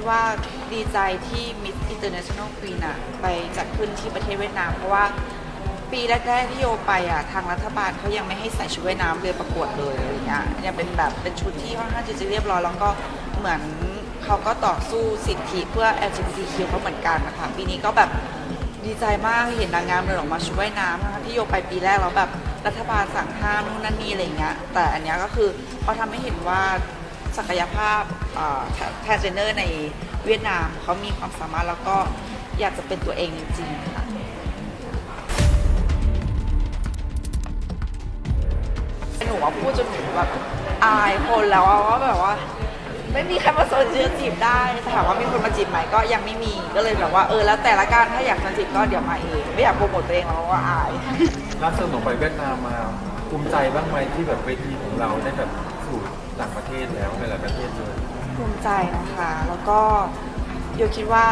ดว่าดีใจที่ Miss International Queen อะไปจัดขึ้นที่ประเทศเวียดนาม เพราะว่าปีแรกๆที่โยไปอะทางรัฐบาลเขายังไม่ให้ใส่ชุดว่ายน้ำเลยประกวดเลยอะไรเงี้ยยังเป็นแบบเป็นชุดที่ค่อนข้างจะเรียบร้อยแล้วก็เหมือนเขาก็ต่อสู้สิทธิเพื่อ LGBTQ เขาเหมือนกันนะคะปีนี้ก็แบบดีใจมากเห็นนางงามเดินออกมาชุดว่ายน้ำนะคะที่โยไปปีแรกแล้วแบบรัฐบาลสั่งห้ามนู่นนั่นนี่อะไรเงี้ยแต่อันเนี้ยก็คือเขาทำให้เห็นว่า ศักยภาพแทนเจเนอร์ในเวียดนามเขามีความสามารถแล้วก็อยากจะเป็นตัวเองจริงๆค่ะหนูว่าพูดจนหนูแบบอายคนแล้วว่าแบบว่า ไม่มีใครมาสนใจจีบได้ถามว่ามีคนมาจีบไหมก็ยังไม่มีก็เลยแบบว่าเออแล้วแต่ละการถ้าอยากจะจีบก็เดี๋ยวมาเองไม่อยากโปรโมทตัวเองแล้วว่าอายล่าสุดหนูไปเวียดนามมาภูมิใจบ้างไหมที่แบบเวทีของเราได้แบบสู่ ต่างประเทศแล้วในหลายประเทศเลยภูมิใจนะคะ แล้วก็โยคิดว่า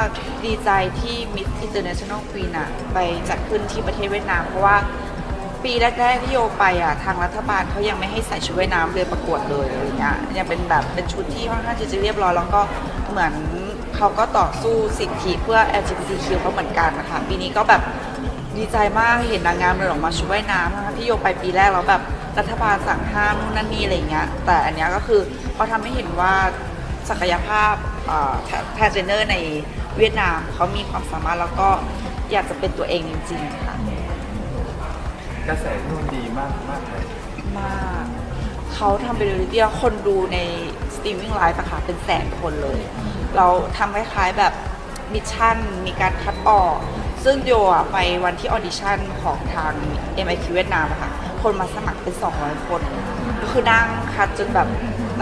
ดีใจที่ Miss International Queen อะไปจัดขึ้นที่ประเทศเวียดนาม เพราะว่าปีแรกๆที่โยไปอะทางรัฐบาลเขายังไม่ให้ใส่ชุดว่ายน้ำเลยประกวดเลยอะไรเงี้ยยังเป็นแบบเป็นชุดที่ค่อนข้างที่จะเรียบร้อยแล้วก็เหมือนเขาก็ต่อสู้สิทธิเพื่อ LGBTQ เขาเหมือนกันนะคะปีนี้ก็แบบดีใจมากเห็นนางงามเดินออกมาชุดว่ายน้ำที่โยไปปีแรกแล้วแบบ รัฐบาลสั่งห้ามนู่นนั่นนี่อะไรเงี้ย แต่อันเนี้ยก็คือเขาทำให้เห็นว่าศักยภาพแทนเจเนอร์ในเวียดนามเขามีความสามารถแล้วก็อยากจะเป็นตัวเองจริงๆค่ะกระแสที่นดีมากมากเลยมากเขาทำเป็นเรียลิตี้คนดูในสตรีมมิ่งไลฟ์อะค่ะเป็นแสนคนเลย เราทำคล้ายๆแบบมิชชั่นมีการคัดออก ซึ่งโยอะไปวันที่ออดิชั่นของทาง MIQ เวียดนามอะค่ะ คนมาสมัครเป็น 200 คน ก็คือนั่งคัดจนแบบ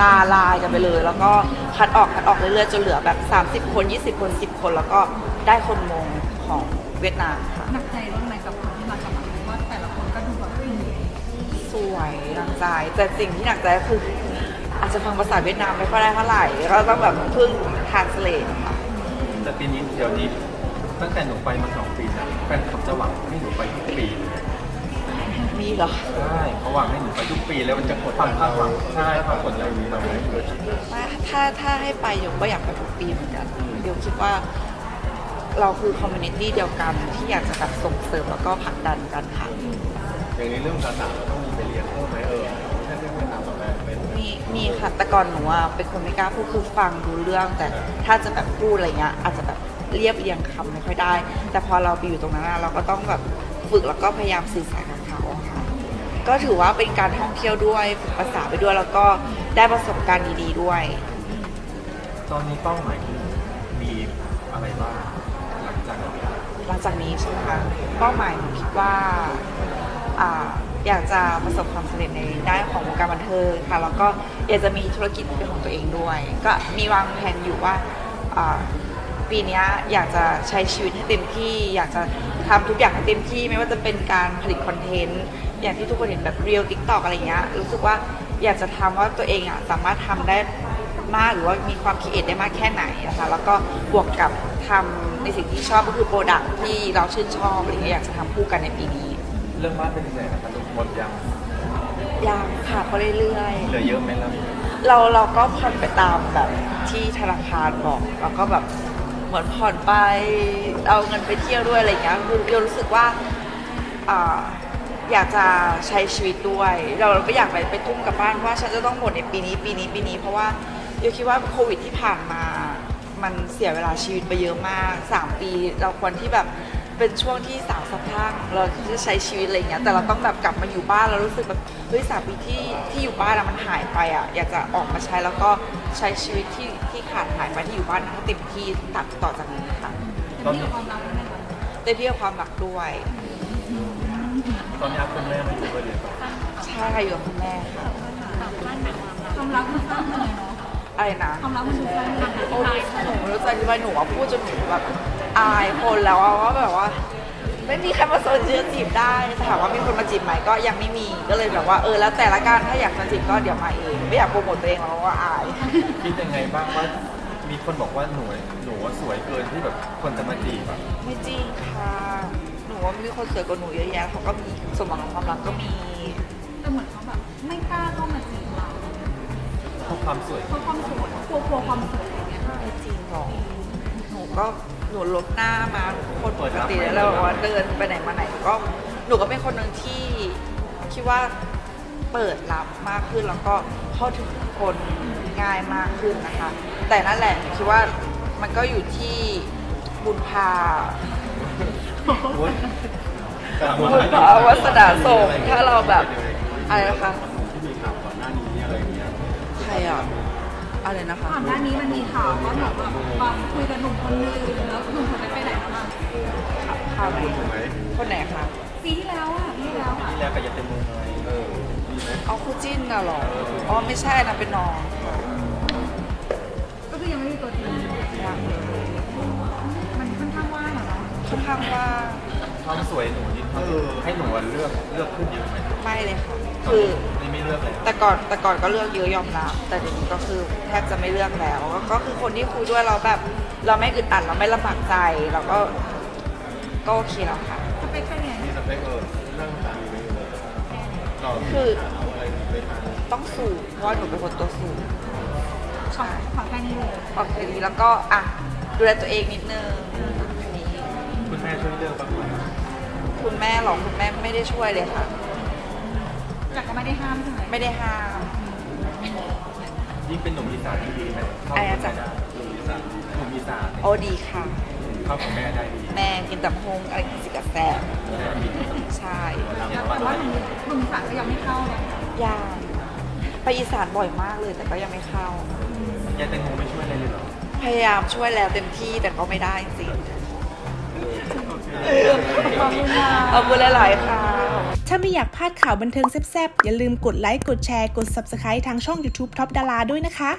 ลาลายกันไปเลย แล้วก็คัดออกคัดออกเรื่อยๆจนเหลือแบบ 30 คน 20 คน 10 คน แล้วก็ได้คนมงของเวียดนามค่ะ หนักใจบ้างไหมกับคนที่มาสมัครเพราะว่าแต่ละคนก็ดูแบบสวยหนักใจแต่สิ่งที่หนักใจก็คืออาจจะฟังภาษาเวียดนามไม่ค่อยได้เท่าไหร่ก็ต้องแบบพึ่งทานสเลทค่ะ แต่ปีนี้เดี๋ยวนี้ตั้งแต่หนูไปมาสองปีนะแฟนคลับจะหวังให้หนูไปทุกปีเลย มีเหรอ ใช่เขาหวังให้หนูไปทุกปีแล้วมันจะกดความคาดหวังใช่ความกดดันนี้เราไหมถ้าถ้าถ้าให้ไปโยก็อยากไปทุกปีเหมือนกันโยคิดว่า เราคือคอมมูนิตี้เดียวกันที่อยากจะแบบส่งเสริมแล้วก็ผลักดันกันค่ะ อย่างนี้เรื่องภาษาเราต้องมีไปเรียนเพิ่มไหมเออแค่เรื่องภาษาต่อไปเป็นมีมีค่ะแต่ก่อนหนูอะเป็นคนไม่กล้าพูดคือฟังดูเรื่อง แต่ถ้าจะแบบพูดอะไรเงี้ยอาจจะแบบเรียบเรียงคำไม่ค่อยได้ แต่พอเราไปอยู่ตรงนั้นอะเราก็ต้องแบบ ฝึกแล้วก็พยายามสื่อสารกับเขาอะค่ะ ก็ถือว่าเป็นการท่องเที่ยวด้วยฝึกภาษาไปด้วยแล้วก็ได้ประสบการณ์ดีๆด้วย ตอนนี้เป้าหมายคือมีอะไรบ้างหลังจากนี้หลังจากนี้ใช่ไหมคะเป้าหมายหนูคิดว่าอ่าอยากจะประสบความสำเร็จในด้านของวงการบันเทิงค่ะแล้วก็อยากจะมีธุรกิจเป็นของตัวเองด้วย ก็มีวางแผนอยู่ว่าอ่า ปีเนี้ยอยากจะใช้ชีวิตให้เต็มที่ อยากจะทำทุกอย่างให้เต็มที่ ไม่ว่าจะเป็นการผลิตคอนเทนต์อย่างที่ทุกคนเห็นแบบเรียลทิกตอกอะไรเงี้ยรู้สึกว่าอยากจะทำว่าตัวเองอะสามารถทำได้มากหรือว่ามีความคิดเอทได้มากแค่ไหนนะคะแล้วก็บวกกับทำในสิ่งที่ชอบก็คือโปรดักที่เราชื่นชอบอะไรเงี้ยอยากจะทำคู่กันในปีนี้ เรื่องบ้านเป็นยังไงนะครับหมดยังยังค่ะก็เรื่อยเหลือเยอะไหมล่ะๆเราเราก็ผ่อนไปตามแบบที่ธนาคารบอกแล้วก็แบบ เหมือนผ่อนไปเอาเงินไปเที่ยวด้วยอะไรอย่างเงี้ยคือเรารู้สึกว่าอ่าอยากจะใช้ชีวิตด้วย เราเราก็อยากไปไปทุ่มกับบ้านว่าฉันจะต้องหมดในปีนี้ปีนี้ปีนี้ เพราะว่าโยคิดว่าโควิดที่ผ่านมา มันเสียเวลาชีวิตไปเยอะมาก 3 ปี เราควรที่แบบ เป็นช่วงที่สาวสะพรั่งเราจะใช้ชีวิตอะไรอย่างเงี้ยแต่เราต้องแบบกลับมาอยู่บ้านเรารู้สึกแบบเฮ้ยสามปีที่ที่อยู่บ้านอะมันหายไปอะอยากจะออกมาใช้แล้วก็ใช้ชีวิตที่ที่ขาดหายไปที่อยู่บ้านให้เต็มที่ตัดต่อจากนี้ค่ะแต่นี่กับความรักใช่ไหมคะได้เที่ยวความรักด้วยตอนนี้อาคุณแม่ไม่อยู่ก็เรียนต่อใช่ค่ะอยู่กับคุณแม่ค่ะความรักมันสร้างยังไงเนาะอะไรนะความรักมันถูกสร้างยังไงโอ้ยหนูไม่รู้จะอธิบายหนูว่าพูดจนหนูแบบ อายคนแล้วอะว่าแบบว่า ไม่มีใครมาสนใจจีบได้ถามว่ามีคนมาจีบไหมก็ยังไม่มีก็เลยแบบว่าเออแล้วแต่ละการถ้าอยากจะจีบก็เดี๋ยวมาเองไม่อยากโปรโมทตัวเองแล้วว่าอาย คิดยังไงบ้างว่า มีคนบอกว่าหนูหนูว่าสวยเกินที่แบบคนจะมาจีบอะไม่จริงค่ะ หนูว่ามีคนสวยกว่าหนูเยอะแยะเขาก็มีสมหวังของความรักก็มี แต่เหมือนเขาแบบไม่กล้าเข้ามาจีบเราเพราะความสวย เพราะความสวยกลัวกลัวความสวยอะไรเงี้ย ไม่จริงหรอกหนูก็ นูลดหน้ามาคนปกติแล้วว่าเดินไปไหนมาไหนก็หนูก็เป็นคนหนึ่งที่คิดว่าเปิดรับมากขึ้นแล้วก็เข้าถึงคนง่ายมากขึ้นนะคะ แต่นั่นแหละหนูคิดว่ามันก็อยู่ที่บุญพาบุญพาวาสนาส่งถ้าเราแบบอะไรนะคะใครอะอะไรนะคะก่อนหน้านี้มันมีข่าวว่าหนูแบบมาคุยกับหนุ่มคนนึง ข่าวไหนคนไหนคะปีที่แล้วอะปีที่แล้วอะที่แล้วกับยาเต็มมือไงเออดีไหมเอาคู่จิ้นน่ะเหรออ๋อไม่ใช่นะเป็นน้องก็คือยังไม่มีตัวจริงยังเลยมันค่อนข้างว่างอะเนาะค่อนข้างว่าความสวยหนูนี่เขาให้หนูเลือกเลือกขึ้นเยอะไหมไม่เลยค่ะคือนี่ไม่เลือกแล้วแต่ก่อนแต่ก่อนก็เลือกเยอะยอมรับแต่เดี๋ยวนี้ก็คือแทบจะไม่เลือกแล้ว ก็ก็คือคนที่คุยด้วยเราแบบ เราไม่อึดอัดเราไม่ลำบากใจเราก็ ก็โอเคแล้วค่ะ สเปคเป็นไงสเปคเออเรื่องการมีไม่เลยเราคืออะไรไม่ทันต้องสูงเพราะว่าหนูเป็นคนตัวสูงขอขอแค่นี้เลยออกทีนี้แล้วก็อะดูแลตัวเองนิดนึงแค่นี้ คุณแม่ช่วยเลือกบ้างไหมคุณแม่หรอกคุณแม่ไม่ได้ช่วยเลยค่ะ จากก็ไม่ได้ห้ามใช่ไหมไม่ได้ห้าม ยิ่งเป็นหนุ่มอีสานที่ดีไหมเข้าอะไรกับนะจ๊ะแม่ได้หนุ่มอีสานหนุ่มอีสาน โอ้ดีค่ะเข้ากับแม่ได้ดีแม่กินตับฮงอะไรกินสิกาแฟใช่แล้วแต่ว่าหนุ่มหนุ่มสาวก็ยังไม่เข้าเลยย่างไปอีสานบ่อยมากเลยแต่ก็ยังไม่เข้ายาเต็มมือไม่ช่วยอะไรเลยเหรอพยายามช่วยแล้วเต็มที่แต่ก็ไม่ได้จริงขอบคุณค่ะๆเอาบุญหลาย ๆ ค่ะ ถ้าไม่อยากพลาดข่าวบันเทิงแซ่บๆ อย่าลืมกดไลค์ กดแชร์ กด Subscribe ทางช่อง YouTube Top Dara ด้วยนะคะ